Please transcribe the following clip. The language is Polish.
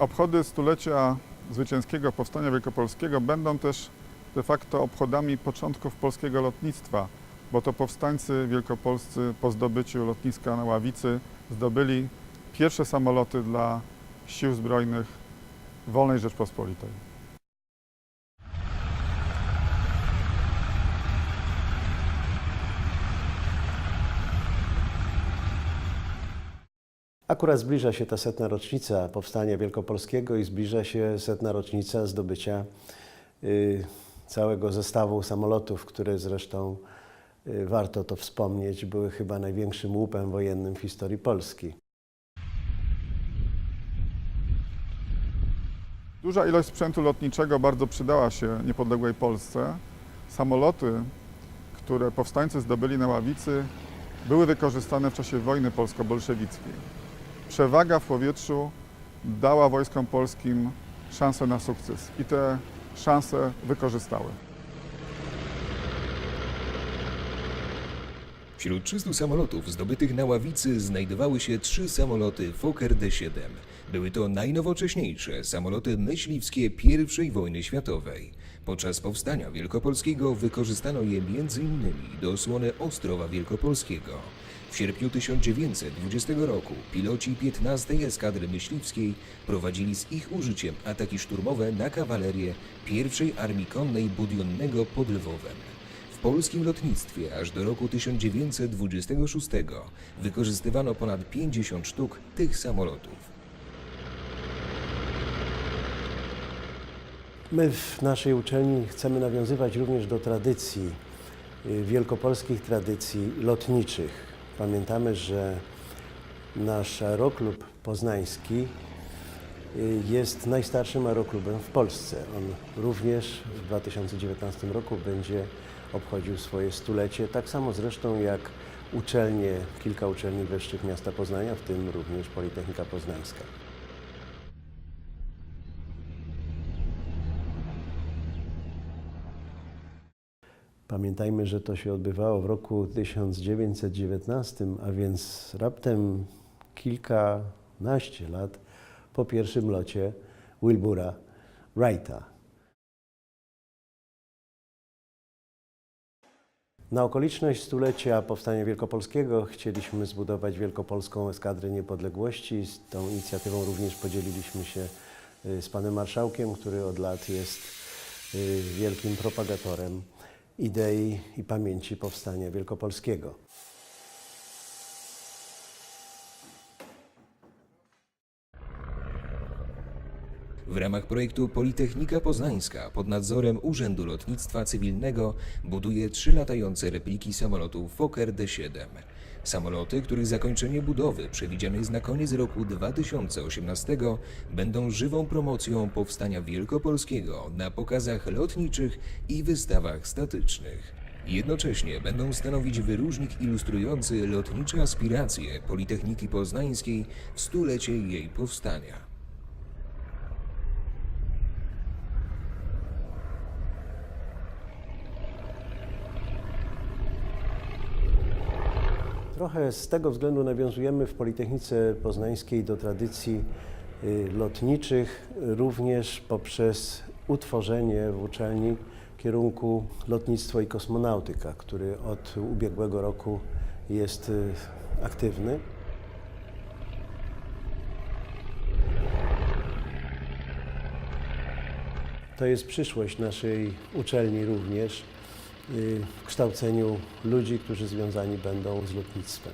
Obchody stulecia zwycięskiego powstania wielkopolskiego będą też de facto obchodami początków polskiego lotnictwa, bo to powstańcy wielkopolscy po zdobyciu lotniska na Ławicy zdobyli pierwsze samoloty dla sił zbrojnych wolnej Rzeczpospolitej. Akurat zbliża się ta setna rocznica powstania wielkopolskiego i zbliża się setna rocznica zdobycia y, całego zestawu samolotów, które zresztą y, warto to wspomnieć, były chyba największym łupem wojennym w historii Polski. Duża ilość sprzętu lotniczego bardzo przydała się niepodległej Polsce. Samoloty, które powstańcy zdobyli na Ławicy, były wykorzystane w czasie wojny polsko-bolszewickiej. Przewaga w powietrzu dała wojskom polskim szansę na sukces i te szanse wykorzystały. Wśród 300 samolotów zdobytych na Ławicy znajdowały się trzy samoloty Fokker D-7. Były to najnowocześniejsze samoloty myśliwskie I wojny światowej. Podczas powstania wielkopolskiego wykorzystano je m.in. do osłony Ostrowa Wielkopolskiego. W sierpniu 1920 roku piloci 15 Eskadry Myśliwskiej prowadzili z ich użyciem ataki szturmowe na kawalerię I Armii Konnej Budionnego pod Lwowem. W polskim lotnictwie aż do roku 1926 wykorzystywano ponad 50 sztuk tych samolotów. My w naszej uczelni chcemy nawiązywać również do tradycji, y, wielkopolskich tradycji lotniczych. Pamiętamy, że nasz aeroklub poznański y, jest najstarszym aeroklubem w Polsce. On również w 2019 roku będzie obchodził swoje stulecie, tak samo zresztą jak uczelnie, kilka uczelni wyższych miasta Poznania, w tym również Politechnika Poznańska. Pamiętajmy, że to się odbywało w roku 1919, a więc raptem kilkanaście lat po pierwszym locie Wilbura Wrighta. Na okoliczność stulecia Powstania Wielkopolskiego chcieliśmy zbudować Wielkopolską Eskadrę Niepodległości. Z tą inicjatywą również podzieliliśmy się y, z panem marszałkiem, który od lat jest y, wielkim propagatorem idei i pamięci Powstania Wielkopolskiego. W ramach projektu Politechnika Poznańska pod nadzorem Urzędu Lotnictwa Cywilnego buduje trzy latające repliki samolotów Fokker D-7. Samoloty, których zakończenie budowy przewidziane jest na koniec roku 2018, będą żywą promocją powstania wielkopolskiego na pokazach lotniczych i wystawach statycznych. Jednocześnie będą stanowić wyróżnik ilustrujący lotnicze aspiracje Politechniki Poznańskiej w stulecie jej powstania. Trochę z tego względu nawiązujemy w Politechnice Poznańskiej do tradycji y, lotniczych, również poprzez utworzenie w uczelni kierunku lotnictwo i kosmonautyka, który od ubiegłego roku jest y, aktywny. To jest przyszłość naszej uczelni również w kształceniu ludzi, którzy związani będą z lotnictwem.